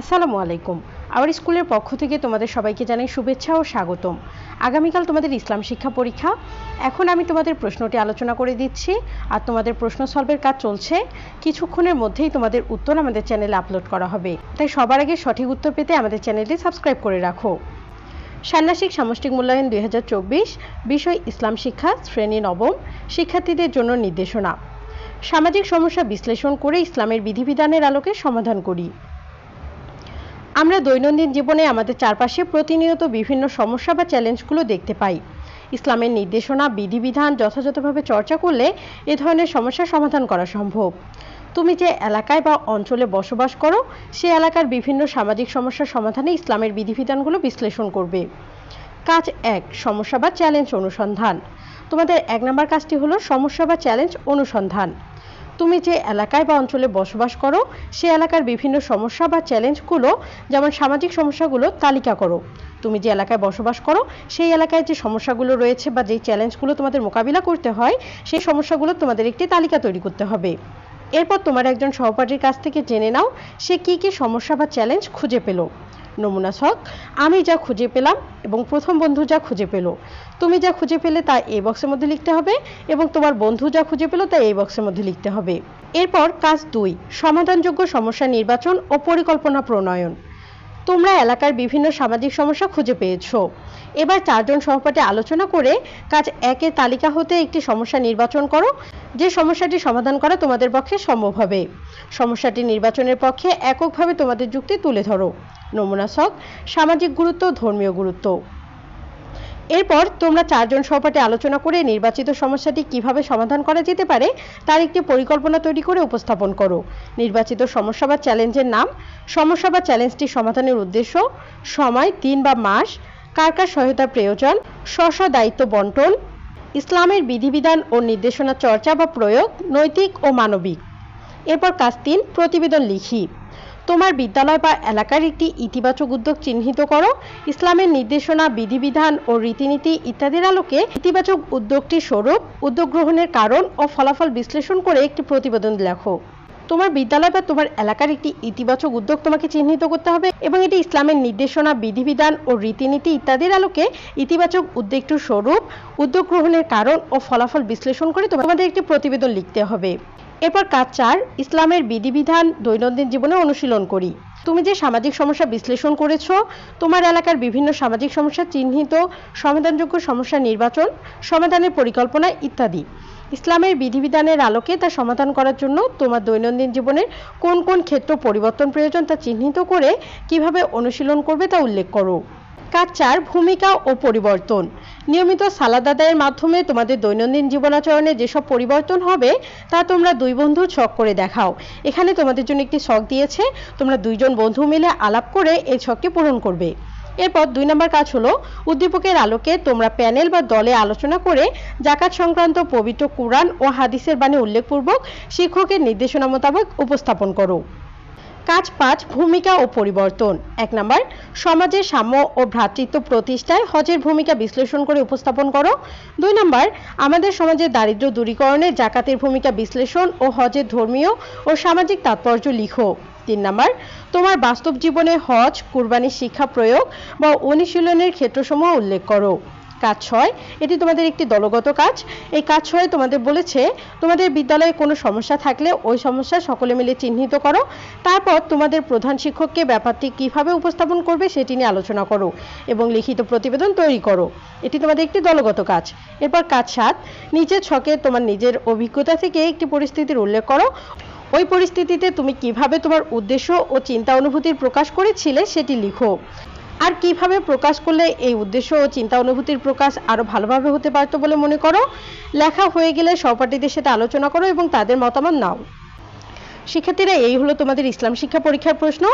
আসসালামু আলাইকুম। আমার স্কুলের পক্ষ থেকে তোমাদের সবাইকে জানাই শুভেচ্ছা ও স্বাগতম। আগামীকাল তোমাদের ইসলাম শিক্ষা পরীক্ষা। এখন আমি তোমাদের প্রশ্নটি আলোচনা করে দিচ্ছি আর তোমাদের প্রশ্ন সলভের কাজ চলছে। কিছুক্ষণের মধ্যেই তোমাদের উত্তর আমাদের চ্যানেলে আপলোড করা হবে। তাই সবার আগে সঠিক উত্তর পেতে আমাদের চ্যানেলটি সাবস্ক্রাইব করে রাখো। ষান্মাসিক সামষ্টিক মূল্যায়ন দুই হাজার চব্বিশ, বিষয় ইসলাম শিক্ষা, শ্রেণি নবম, শিক্ষার্থীদের জন্য নির্দেশনা। সামাজিক সমস্যা বিশ্লেষণ করে ইসলামের বিধিবিধানের আলোকে সমাধান করি। আমরা দৈনন্দিন জীবনে আমাদের চারপাশে প্রতিনিয়ত বিভিন্ন সমস্যা বা চ্যালেঞ্জগুলো দেখতে পাই। ইসলামের নির্দেশনা, বিধিবিধান যথাযথভাবে চর্চা করলে এ ধরনের সমস্যার সমাধান করা সম্ভব। তুমি যে এলাকায় বা অঞ্চলে বসবাস করো, সে এলাকার বিভিন্ন সামাজিক সমস্যার সমাধানে ইসলামের বিধিবিধানগুলো বিশ্লেষণ করবে। কাজ এক, সমস্যা বা চ্যালেঞ্জ অনুসন্ধান। তোমাদের এক নম্বর কাজটি হলো সমস্যা বা চ্যালেঞ্জ অনুসন্ধান। তুমি যে এলাকায় বা অঞ্চলে বসবাস করো, সে এলাকার বিভিন্ন সমস্যা বা চ্যালেঞ্জগুলো যেমন সামাজিক সমস্যাগুলো, তালিকা করো। তুমি যে এলাকায় বসবাস করো, সেই এলাকায় যে সমস্যাগুলো রয়েছে বা যেই চ্যালেঞ্জগুলো তোমাদের মোকাবিলা করতে হয়, সেই সমস্যাগুলো তোমাদের একটি তালিকা তৈরি করতে হবে। এরপর তোমার একজন সহপাঠীর কাছ থেকে জেনে নাও, সে কী কী সমস্যা বা চ্যালেঞ্জ খুঁজে পেল। নমুনা ছক। আমি যা খুঁজে পেলাম এবং প্রথম বন্ধু যা খুঁজে পেল। তুমি যা খুঁজে পেলে তা এই বক্সের মধ্যে লিখতে হবে এবং তোমার বন্ধু যা খুঁজে পেল তা এই বক্সের মধ্যে লিখতে হবে। এরপর কাজ দুই, সমাধানযোগ্য সমস্যা নির্বাচন ও পরিকল্পনা প্রণয়ন। তোমরা এলাকার বিভিন্ন সামাজিক সমস্যা খুঁজে পেয়েছ। এবার চারজন সহপাঠী আলোচনা করে কাজ একের তালিকা হতে একটি সমস্যা নির্বাচন করো। যে সমস্যাটি সমাধান করা তোমাদের পক্ষে সম্ভব হবে। সমস্যাটি নির্বাচনের পক্ষে এককভাবে তোমাদের যুক্তি তুলে ধরো। নমুনা ছক সামাজিক গুরুত্ব, ধর্মীয় গুরুত্ব। এরপর তোমরা চারজন সহপাঠী আলোচনা করে নির্বাচিত সমস্যাটি কীভাবে সমাধান করা যেতে পারে তার একটি পরিকল্পনা তৈরি করে উপস্থাপন করো। নির্বাচিত সমস্যা বা চ্যালেঞ্জের নাম, সমস্যা বা চ্যালেঞ্জটি সমাধানের উদ্দেশ্য, সময়, দিন বা মাস, কার কার সহায়তার প্রয়োজন, স্ব স্ব দায়িত্ব বন্টন, ইসলামের বিধিবিধান ও নির্দেশনা চর্চা বা প্রয়োগ, নৈতিক ও মানবিক। এরপর কাজ তিন, প্রতিবেদন লিখি। তোমার বিদ্যালয় বা এলাকার একটি ইতিবাচক উদ্যোগ চিহ্নিত করো। ইসলামের নির্দেশনা, বিধিবিধান ও রীতিনীতি ইত্যাদির আলোকে ইতিবাচক উদ্যোগটি স্বরূপ। উদ্যোগ গ্রহণের কারণ ও ফলাফল বিশ্লেষণ করে একটি প্রতিবেদন লেখো। তোমার বিদ্যালয় বা তোমার এলাকার একটি ইতিবাচক উদ্যোগ তোমাকে চিহ্নিত করতে হবে এবং এটি ইসলামের নির্দেশনা, বিধিবিধান ও রীতিনীতি ইত্যাদির আলোকে ইতিবাচক উদ্যোগটির স্বরূপ। উদ্যোগ গ্রহণের কারণ ও ফলাফল বিশ্লেষণ করে তোমাদের একটি প্রতিবেদন লিখতে হবে। এরপর কাজ চার, ইসলামের বিধিবিধান দৈনন্দিন জীবনে অনুশীলন করি। তুমি যে সামাজিক সমস্যা বিশ্লেষণ করেছ, তোমার এলাকার বিভিন্ন সামাজিক সমস্যা চিহ্নিত, সমাধানযোগ্য সমস্যা নির্বাচন, সমাধানের পরিকল্পনা ইত্যাদি। ইসলামের বিধিবিধানের আলোকে তা সমাধান করার জন্য তোমার দৈনন্দিন জীবনের কোন কোন ক্ষেত্র পরিবর্তন প্রয়োজন তা চিহ্নিত করে কীভাবে অনুশীলন করবে তা উল্লেখ করো। কাজ চার, ভূমিকা ও পরিবর্তন। নিয়মিত সালাদ আদায়ের মাধ্যমে তোমাদের দৈনন্দিন জীবনাচরণে যেসব পরিবর্তন হবে, তা তোমরা দুই বন্ধু ছক করে দেখাও। এখানে তোমাদের জন্য একটি ছক দিয়েছে, তোমরা দুইজন বন্ধু মিলে আলাপ করে এই ছকটি পূরণ করবে। এরপর দুই নম্বর কাজ হলো, উদ্দীপকের আলোকে তোমরা প্যানেল বা দলে আলোচনা করে জাকাত সংক্রান্ত পবিত্র কোরআন ও হাদিসের বাণী উল্লেখপূর্বক শিক্ষকের নির্দেশনা মোতাবেক উপস্থাপন করো। কাজ পাঁচ ভূমিকা ও পরিবর্তন। এক নম্বর, সমাজের সাম্য ও ভ্রাতৃত্ব প্রতিষ্ঠায় হজের ভূমিকা বিশ্লেষণ করে উপস্থাপন করো। দুই নম্বর, আমাদের সমাজের দারিদ্র দূরীকরণে জাকাতের ভূমিকা বিশ্লেষণ ও হজের ধর্মীয় ও সামাজিক তাৎপর্য লিখো। তিন নম্বর, তোমার বাস্তব জীবনে হজ, কুরবানির শিক্ষা প্রয়োগ বা অনুশীলনের ক্ষেত্রসমূহ উল্লেখ করো। কাজ ছয় এটি তোমাদের একটি দলগত কাজ। এই কাজ ছয় তোমাদের বলেছে, তোমাদের বিদ্যালয়ে কোনো সমস্যা থাকলে ওই সমস্যা সকলে মিলে চিহ্নিত করো। তারপর তোমাদের প্রধান শিক্ষককে ব্যাপারটি কীভাবে উপস্থাপন করবে সেটি নিয়ে আলোচনা করো এবং লিখিত প্রতিবেদন তৈরি করো। এটি তোমাদের একটি দলগত কাজ। এরপর কাজ সাত নিজের ছকে তোমার নিজের অভিজ্ঞতা থেকে একটি পরিস্থিতির উল্লেখ করো। ওই পরিস্থিতিতে তুমি কীভাবে তোমার উদ্দেশ্য ও চিন্তা অনুভূতির প্রকাশ করেছিলে সেটি লিখো। আর কীভাবে প্রকাশ করলে এই উদ্দেশ্য ও চিন্তা অনুভূতির প্রকাশ আরও ভালোভাবে হতে পারতো বলে মনে করো? লেখা হয়ে গেলে সহপাঠীদের সাথে আলোচনা করো এবং তাদের মতামত নাও। শিক্ষার্থীরা, এই হলো তোমাদের ইসলাম শিক্ষা পরীক্ষার প্রশ্ন।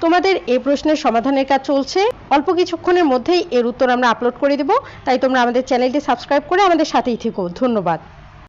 তোমাদের এই প্রশ্নের সমাধানের কাজ চলছে। অল্প কিছুক্ষণের মধ্যেই এর উত্তর আমরা আপলোড করে দেব। তাই তোমরা আমাদের চ্যানেলটি সাবস্ক্রাইব করে আমাদের সাথেই থেকো। ধন্যবাদ।